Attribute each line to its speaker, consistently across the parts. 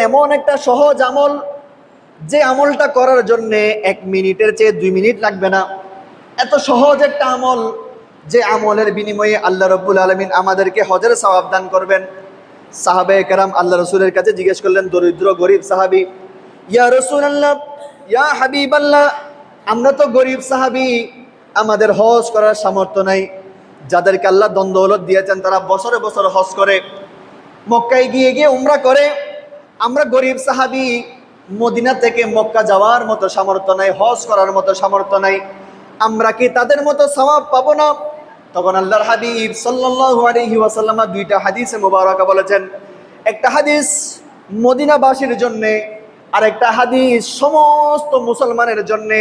Speaker 1: এমন একটা সহজ আমল, যে আমলটা করার জন্য এক মিনিটের চেয়ে দুই মিনিট লাগবে না। এত সহজ একটা আমল, যে আমলের বিনিময়ে আল্লাহ রব্বুল আলমিন আমাদেরকে হজের সওয়াব দান করবেন। সাহাবে কেরাম আল্লাহ রসুলের কাছে জিজ্ঞেস করলেন, দরিদ্র, গরিব সাহাবি? ইয়া রসুল আল্লাহ ইয়া হাবিব আল্লাহ আমরা তো গরিব সাহাবি, আমাদের হজ করার সামর্থ্য নাই। যাদেরকে আল্লাহ দ্বন্দ্বলত দিয়েছেন, তারা বছরে বছর হজ করে। মক্কায় গিয়ে গিয়ে উমরা করে। আমরা গরিব সাহাবি, মদিনা থেকে মক্কা যাওয়ার মতো সামর্থ্য নাই, হজ করার মতো সামর্থ্য নাই, আমরা কি তাদের মতো সওয়াব পাবো না? তখন আল্লাহর হাবিব আলাইহি ওয়াসাল্লাম দুইটা হাদিসে মুবারাকা বলেছেন। একটা হাদিস মদিনাবাসীর জন্যে আর একটা হাদিস সমস্ত মুসলমানের জন্যে।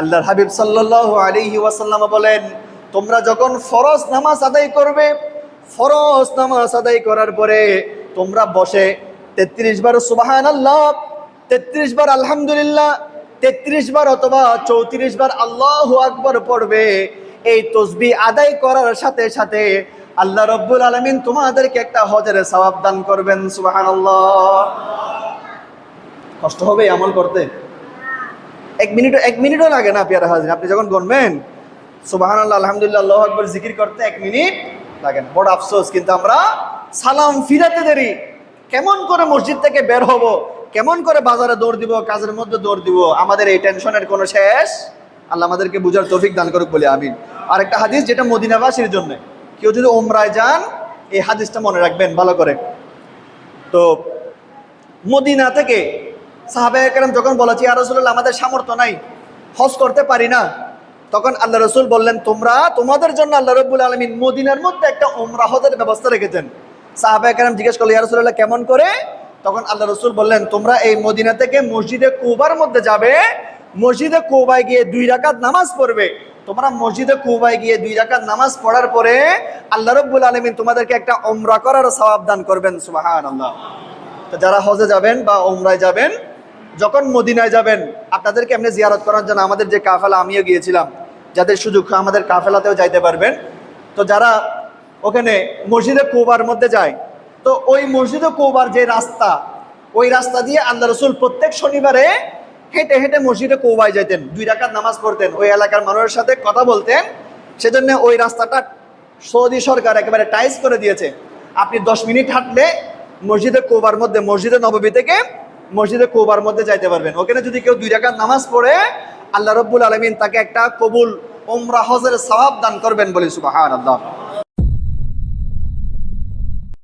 Speaker 1: আল্লাহর হাবিব সাল্লাল্লাহু আলাইহি ওয়াসাল্লাম বলেন, তোমরা যখন ফরজ নামাজ আদায় করবে, ফরজ নামাজ আদায় করার পরে তোমরা বসে তেত্রিশ বার সুবাহান আল্লাহ তেত্রিশ বার আলহামদুলিল্লাহ, তেত্রিশ বার অথবা চৌত্রিশ বার আল্লাহ আকবর পড়বে। এই তসবি আদায় করার সাথে সাথে আল্লাহ রব্বুল আলমিন তোমাদেরকে একটা হজের সওয়াব দান করবেন সুবাহান কষ্ট হবে আমল করতে? এক মিনিট এক মিনিটও লাগে না পেয়ারা হাজির আপনি যখন গণবেন সুবাহান আল্লাহ আলহামদুলিল্লাহ, আল্লাহ আকবর, জিকির করতে এক মিনিট লাগে না। বড় আফসোস, কিন্তু আমরা সালাম ফিরাতে দেরি। কেমন করে মসজিদ থেকে বের হব? কেমন করে বাজারে দৌড় দিব, কাজের মধ্যে দৌড় দিব? আমাদের এই টেনশনের কোনো শেষ? আল্লাহ আমাদেরকে বুঝার তৌফিক দান করুক বলে, আমিন। আর একটা হাদিস যেটা মদিনাবাসীর জন্য। কেউ যদি ওমরায় যান, এই হাদিসটা মনে রাখবেন, ভালো করে। তো, মদিনা থেকে সাহাবায়ে কেরাম যখন বলেছি আর রসুল্লাহ আমাদের সামর্থ্য নাই, হজ করতে পারি না। তখন আল্লাহ রসুল বললেন, তোমরা তোমাদের জন্য আল্লাহ রব্বুল আলমিন মদিনার মধ্যে একটা ওমরা হজের ব্যবস্থা রেখেছেন। সাহাবায়ে কেরাম জিজ্ঞেস করল, ইয়া রসুল্লাহ কেমন করে? তখন আল্লাহ রসুল বললেন, তোমরা এই মদিনা থেকে মসজিদে কুবার মধ্যে যাবে, মসজিদে কুবায় গিয়ে দুই রাকাত নামাজ পড়বে। তোমরা মসজিদে কুবায় গিয়ে দুই রাকাত নামাজ পড়ার পরে আল্লাহ রব্বুল আলমিন তোমাদেরকে একটা ওমরা করার সওয়াব দান করবেন সুবাহান আল্লাহ তো যারা হজে যাবেন বা ওমরায় যাবেন, যখন মদিনায় যাবেন, আপনাদেরকে এমনি জিয়ারত করার জন্য আমাদের যে কাফেলা, আমিও গিয়েছিলাম। যাদের সুযোগ আমাদের কাফেলাতেও যাইতে পারবেন। তো যারা ওখানে মসজিদে কৌবার মধ্যে যায়। তো ওই মসজিদে কৌবার যে রাস্তা, ওই রাস্তা দিয়ে আল্লাহ রসুল প্রত্যেক শনিবারে হেঁটে হেঁটে মসজিদে কৌবায় যাইতেন, দুই রাকাত নামাজ পড়তেন। ওই এলাকার মানুষের সাথে কথা বলতেন, সেজন্য ওই রাস্তাটা সৌদি সরকার একেবারে টাইস করে দিয়েছে। আপনি দশ মিনিট হাঁটলে মসজিদে কোবার মধ্যে, মসজিদে নববী থেকে মসজিদে কোবার মধ্যে যাইতে পারবেন। ওখানে যদি কেউ দুই রাকাত নামাজ পড়ে, আল্লাহ রব্বুল আলমিন তাকে একটা কবুল ওমরা হজের সওয়াব দান করবেন বলে সুবাহ আল্লাহ